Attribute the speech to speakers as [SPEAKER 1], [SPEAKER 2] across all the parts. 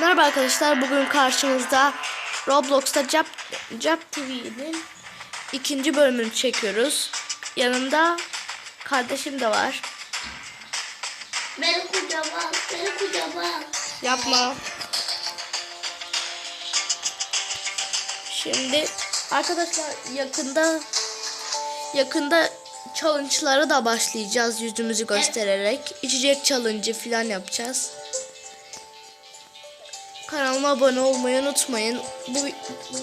[SPEAKER 1] Merhaba arkadaşlar. Bugün karşınızda Roblox'ta Cap, Cap TV'nin ikinci bölümünü çekiyoruz. Yanımda kardeşim de var.
[SPEAKER 2] Beni kucama, beni kucama.
[SPEAKER 1] Yapma. Şimdi arkadaşlar yakında yakında challenge'lara da başlayacağız yüzümüzü göstererek. İçecek challenge falan yapacağız. Kanalıma abone olmayı unutmayın. Bu,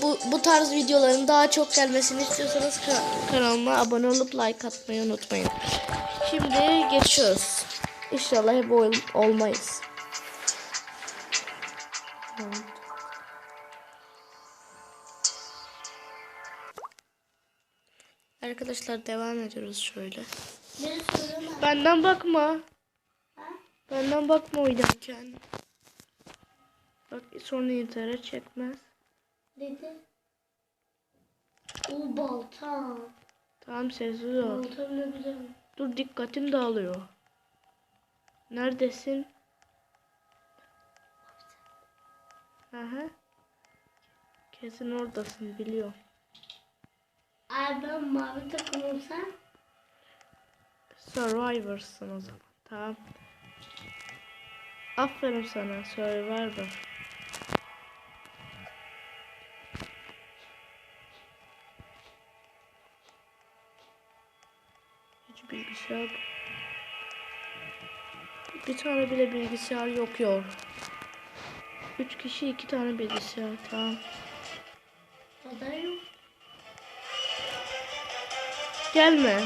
[SPEAKER 1] bu, bu tarz videoların daha çok gelmesini istiyorsanız ka- kanalıma abone olup like atmayı unutmayın. Şimdi geçiyoruz. İnşallah hep ol- olmayız. Arkadaşlar devam ediyoruz şöyle. Benden bakma.
[SPEAKER 2] Ha?
[SPEAKER 1] Benden bakma oynarken. Bak sonra internet çekmez.
[SPEAKER 2] Dedi. O balta.
[SPEAKER 1] Tamam sessiz ol.
[SPEAKER 2] Balta bilebilirim.
[SPEAKER 1] Dur dikkatim dağılıyor. Neredesin? Aha. Kesin oradasın biliyorum.
[SPEAKER 2] Ay ben mavi takımımsam.
[SPEAKER 1] Survivor'sın o zaman. Tamam. Aferin sana Survivor. Bilgisayar bir tane bile bilgisayar yok yok. Üç kişi iki tane bilgisayar tamam.
[SPEAKER 2] O da yok.
[SPEAKER 1] Gelme.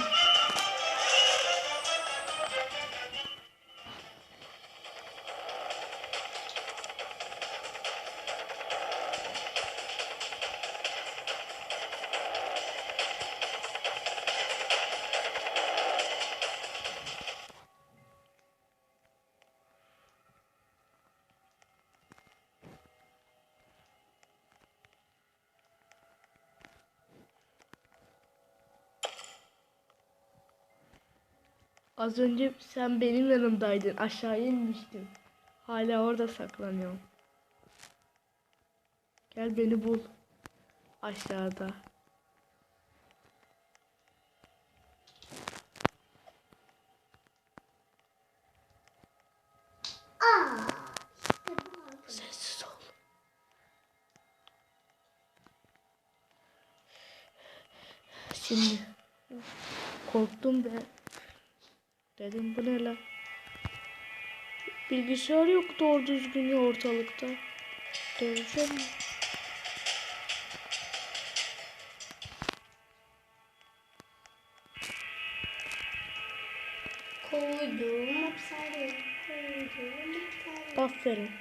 [SPEAKER 1] Az önce sen benim yanımdaydın. Aşağıya inmiştin. Hala orada saklanıyorum. Gel beni bul. Aşağıda. Şimdi korktum be. Dedim bu ne lan? Bilgisayar yok doğru düzgün ya ortalıkta. Döveceğim mi?
[SPEAKER 2] Koydum hapsare. Koydum hapsare.
[SPEAKER 1] Aferin.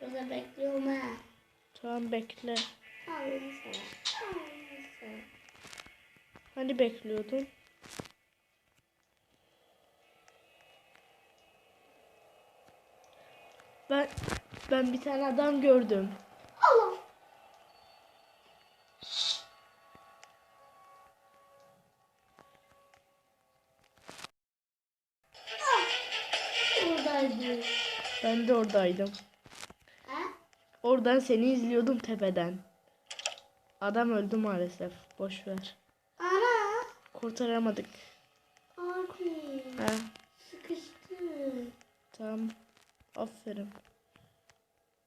[SPEAKER 2] Burada bekliyorum ha.
[SPEAKER 1] Tamam bekle.
[SPEAKER 2] Sever.
[SPEAKER 1] Hani bekliyordun? Ben ben bir tane adam gördüm.
[SPEAKER 2] Allah. Ah.
[SPEAKER 1] Ben de oradaydım.
[SPEAKER 2] Ha?
[SPEAKER 1] Oradan seni izliyordum tepeden. Adam öldü maalesef. Boş ver.
[SPEAKER 2] Ana.
[SPEAKER 1] Kurtaramadık.
[SPEAKER 2] Abi.
[SPEAKER 1] Ha,
[SPEAKER 2] Sıkıştı.
[SPEAKER 1] tamam. Aferin.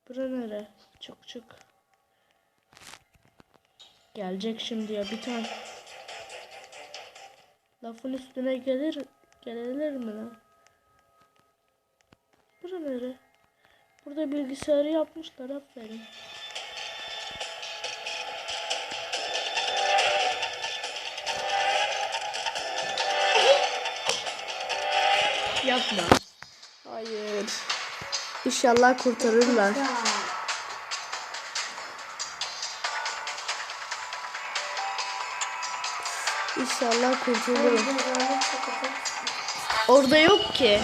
[SPEAKER 1] Bura nere? Çık çık. Gelecek şimdi ya bir tane. Lafın üstüne gelir gelir mi lan? Bura nere? Burada bilgisayarı yapmışlar aferin. Yapma. İnşallah kurtarırlar. İnşallah kurtulurum. Orada yok ki.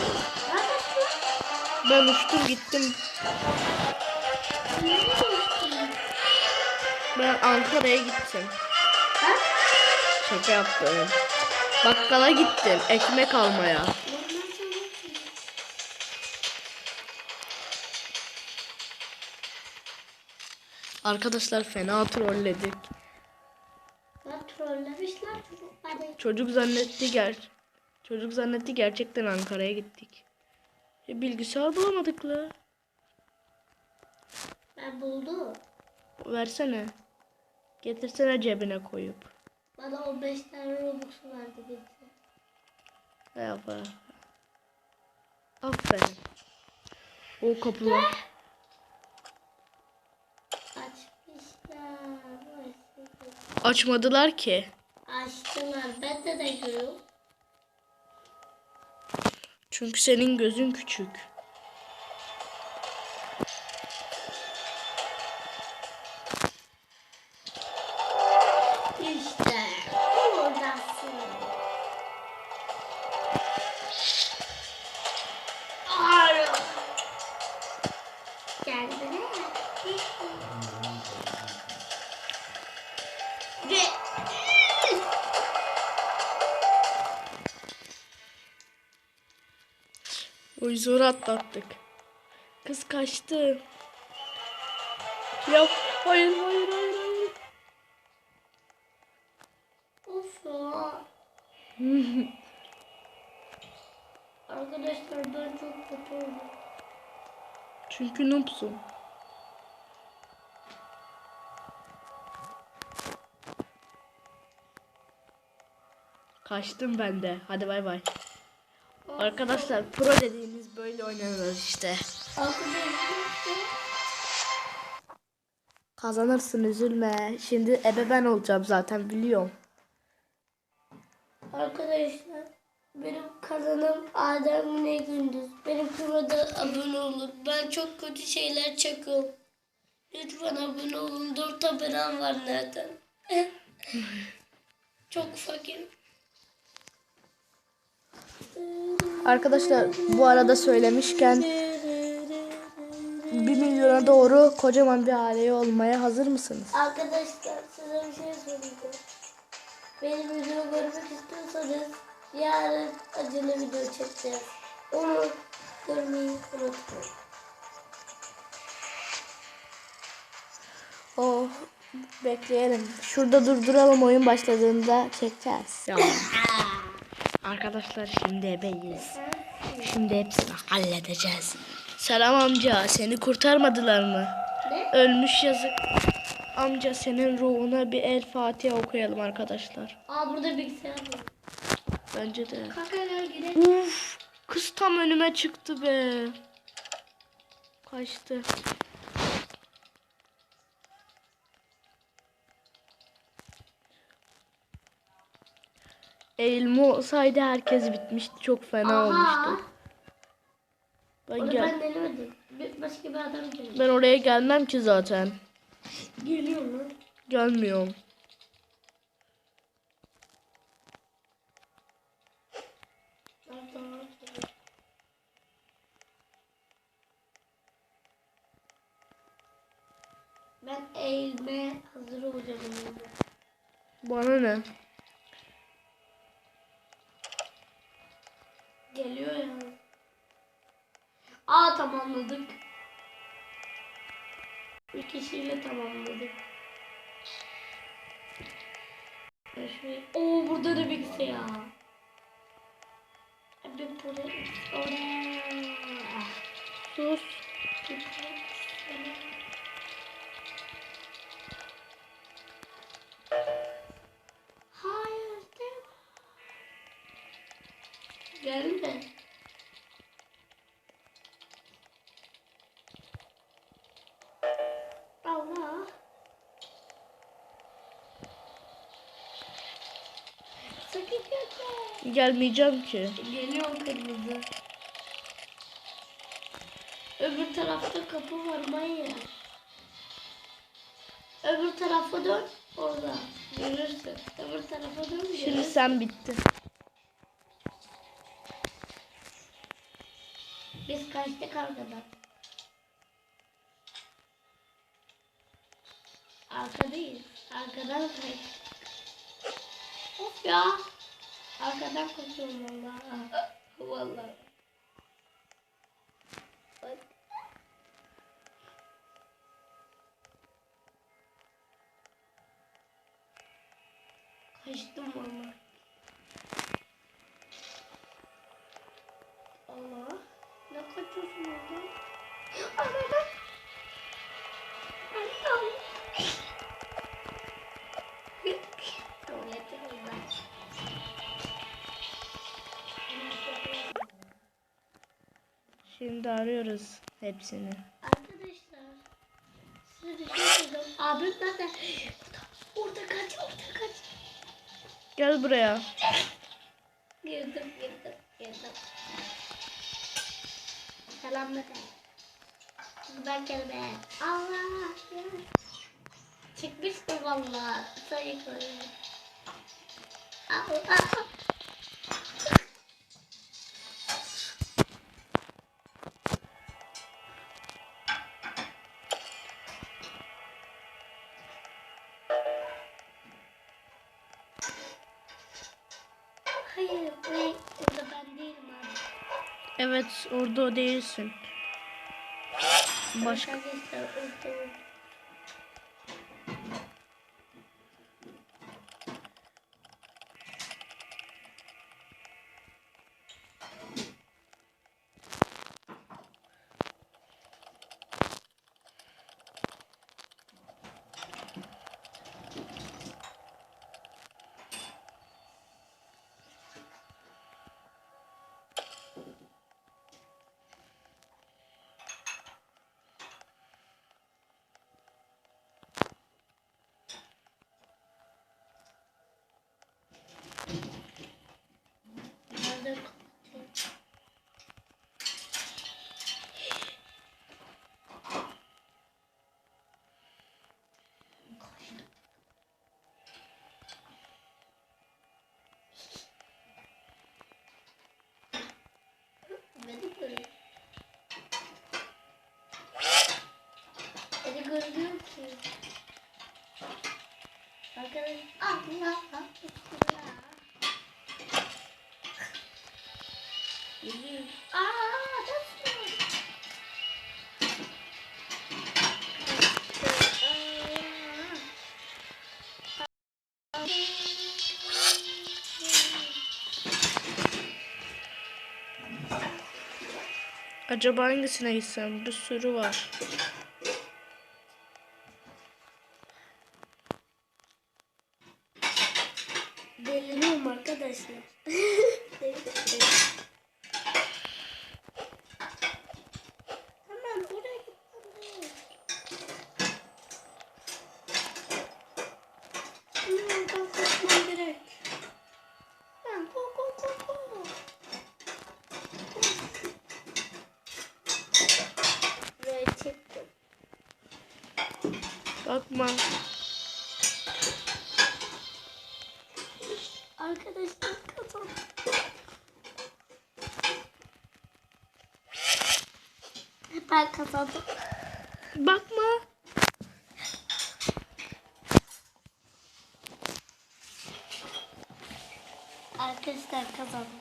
[SPEAKER 1] Ben uçtum gittim. Ben Ankara'ya gittim. Şaka yaptım. Bakkala gittim ekmek almaya. Arkadaşlar fena trolledik.
[SPEAKER 2] Ya trollemişler çocukları.
[SPEAKER 1] Çocuk zannetti ger. Çocuk zannetti gerçekten Ankara'ya gittik. E, bilgisayar bulamadık la.
[SPEAKER 2] Ben buldum.
[SPEAKER 1] Versene. Getirsene cebine koyup.
[SPEAKER 2] Bana 15 tane Robux verdi geçen.
[SPEAKER 1] Merhaba. Aferin. O kapılar. Açmadılar ki.
[SPEAKER 2] Açtılar. Ben de de görüyorum.
[SPEAKER 1] Çünkü senin gözün küçük. O zor atlattık. Kız kaçtı. Yap. Hayır hayır hayır hayır.
[SPEAKER 2] of ya. Arkadaşlar ben çok kötü oldum.
[SPEAKER 1] Çünkü noobsun. Kaçtım ben de. Hadi bay bay. Arkadaşlar pro dediğimiz böyle oynanır işte. Kazanırsın üzülme. Şimdi ebe ben olacağım zaten biliyorum.
[SPEAKER 2] Arkadaşlar benim kanalım Adem Ne Gündüz. Benim kanalıma abone olun. Ben çok kötü şeyler çekiyorum. Lütfen abone olun. Dört abonem var nereden? çok fakirim.
[SPEAKER 1] Arkadaşlar bu arada söylemişken 1 milyona doğru kocaman bir aile olmaya hazır mısınız?
[SPEAKER 2] Arkadaşlar size bir şey söyleyeceğim. Benim videomu görmek istiyorsanız yarın acele video çekeceğiz. Onu görmeyi unutmayın.
[SPEAKER 1] Oh bekleyelim. Şurada durduralım oyun başladığında çekeceğiz. Arkadaşlar şimdi ebeyiz. Şimdi hepsini halledeceğiz. Selam amca seni kurtarmadılar mı?
[SPEAKER 2] Ne?
[SPEAKER 1] Ölmüş yazık. Amca senin ruhuna bir el Fatiha okuyalım arkadaşlar.
[SPEAKER 2] Aa burada bilgisayar var.
[SPEAKER 1] Bence de.
[SPEAKER 2] Kanka gel gidelim.
[SPEAKER 1] Uf, kız tam önüme çıktı be. Kaçtı. Eğilme olsaydı herkes bitmişti. Çok fena
[SPEAKER 2] Aha.
[SPEAKER 1] olmuştu. Ben,
[SPEAKER 2] Onu
[SPEAKER 1] gel
[SPEAKER 2] ben denemedim. Bir, başka bir adam geldi.
[SPEAKER 1] ben oraya gelmem ki zaten.
[SPEAKER 2] Geliyor mu?
[SPEAKER 1] Gelmiyorum.
[SPEAKER 2] Ben eğilmeye hazır olacağım.
[SPEAKER 1] Bana ne?
[SPEAKER 2] Geliyor ya. Aa tamamladık. Bir kişiyle tamamladık. Şuraya... Oo burada da bilgisayar. Bir buraya... Oraya...
[SPEAKER 1] Sus. Gelmeyeceğim ki.
[SPEAKER 2] Geliyor kırmızı. Öbür tarafta kapı var Maya. Öbür tarafa dön. Orada. Görürsün. Öbür tarafa dön.
[SPEAKER 1] Şimdi
[SPEAKER 2] görürsün.
[SPEAKER 1] sen bittin.
[SPEAKER 2] Biz kaçtık arkadan. Arkadayız. Arkadan kaçtık. Of ya. Arkadan koşuyorum valla. Ah, valla. Bak. Kaçtım valla.
[SPEAKER 1] Şimdi arıyoruz hepsini.
[SPEAKER 2] Arkadaşlar. Size bir şey söyleyeceğim. Abim nerede? Orada, orada kaç, orada kaç.
[SPEAKER 1] Gel buraya.
[SPEAKER 2] Girdim, girdim, girdim. Selam ne Ben gelme. Allah. Çıkmıştım valla. Sayık öyle. Allah.
[SPEAKER 1] Evet orada değilsin. Başka.
[SPEAKER 2] Arkadaş, Allah Allah. Aa?
[SPEAKER 1] Acaba hangisine gitsem? Bir sürü var.
[SPEAKER 2] Deliriyorum arkadaşlar. Hemen buraya gitmem Hemen kalkmam gerek. Ben go go go go. Ve çıktım.
[SPEAKER 1] Bakma.
[SPEAKER 2] Ben kazandım.
[SPEAKER 1] Bakma.
[SPEAKER 2] Arkadaşlar kazandım.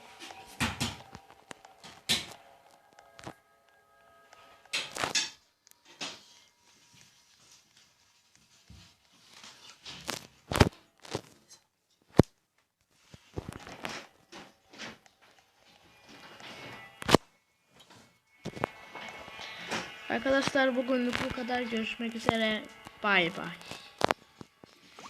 [SPEAKER 1] Arkadaşlar bugünlük bu kadar. Görüşmek üzere. Bay bay.